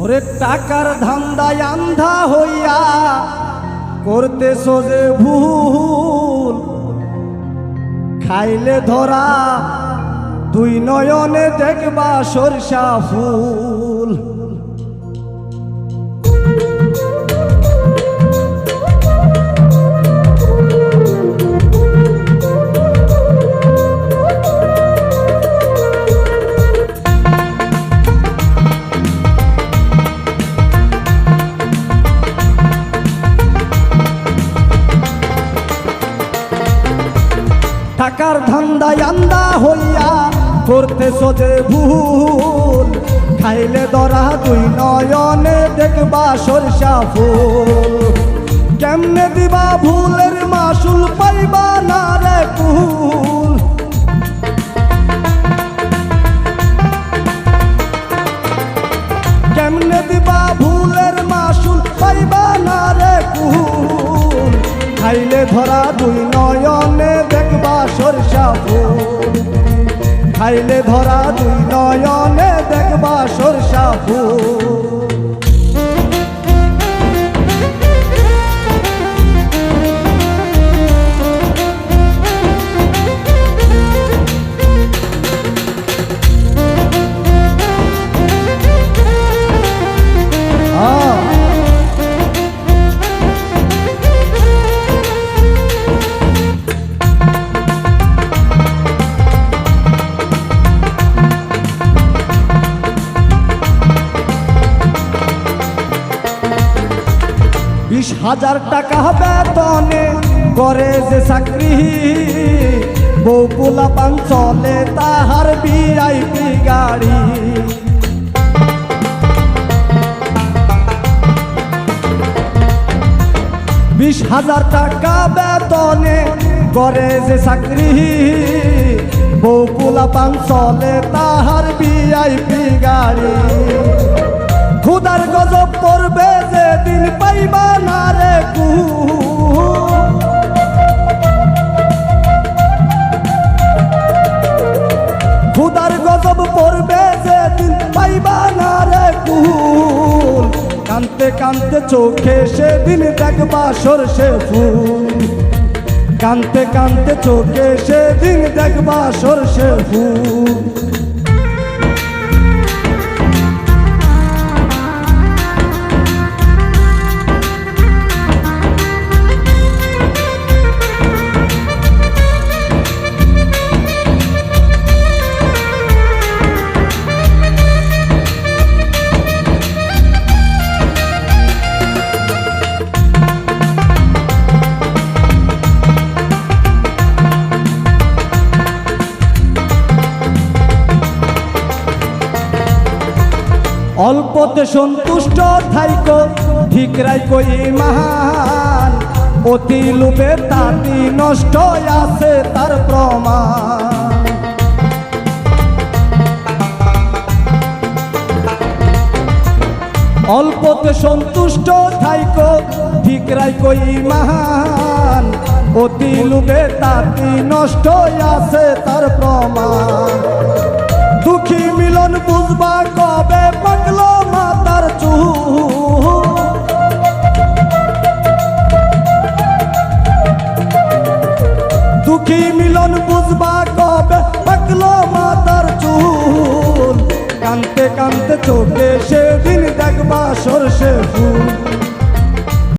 ওরে টাকার ধান্দায় আন্ধা হইয়া করতে সোজে ভুল। খাইলে ধরা, দুই নয়নে দেখবা সরষা ফুল। টাকার ধান্দায় আন্দা হইয়া করতে সোজে ভুল। খাইলে দরা দুই নয়নে দেখবা সরষা ফুল। কেমনে দিবা ভুলের মাসুল পাইবা না রে কুল। কেমনে দিবা ভুলের মাসুল পাইবা না রে কুল। খাইলে ধরা দুই খাইলে ধরা দুই নয়নে দেখবা সরষা ফুল। হাজার টাকা বেতনে করে যে চাকরি। বউ পোলা পান চলে তাহার বিআইপি গাড়ি। বিশ হাজার টাকা বেতনে করে যে চাকরি। বউ পোলা পান চলে তাহার বিআইপি গাড়ি। খুদার গজব পড়বে যে দিন পাইবা না রে কু। খুদার গজব পড়বে যে দিন পাইবা না রে কুল কানতে কানতে চোখে সেদিন দেখবা সরষে ফুল। কানতে কানতে চোখে সেদিন দেখবা সরষে ফুল। অল্পতে সন্তুষ্ট থাইক ঠিক রাইক মহান অতি লোভে তাতি নষ্ট আছে তার প্রমাণ। অল্পতে সন্তুষ্ট থাইক ঠিক রাইক মহান অতি লোভে তাতি নষ্ট আছে তার প্রমাণ। দুঃখী মিলন বুঝবা কবে? পাকলো মাতার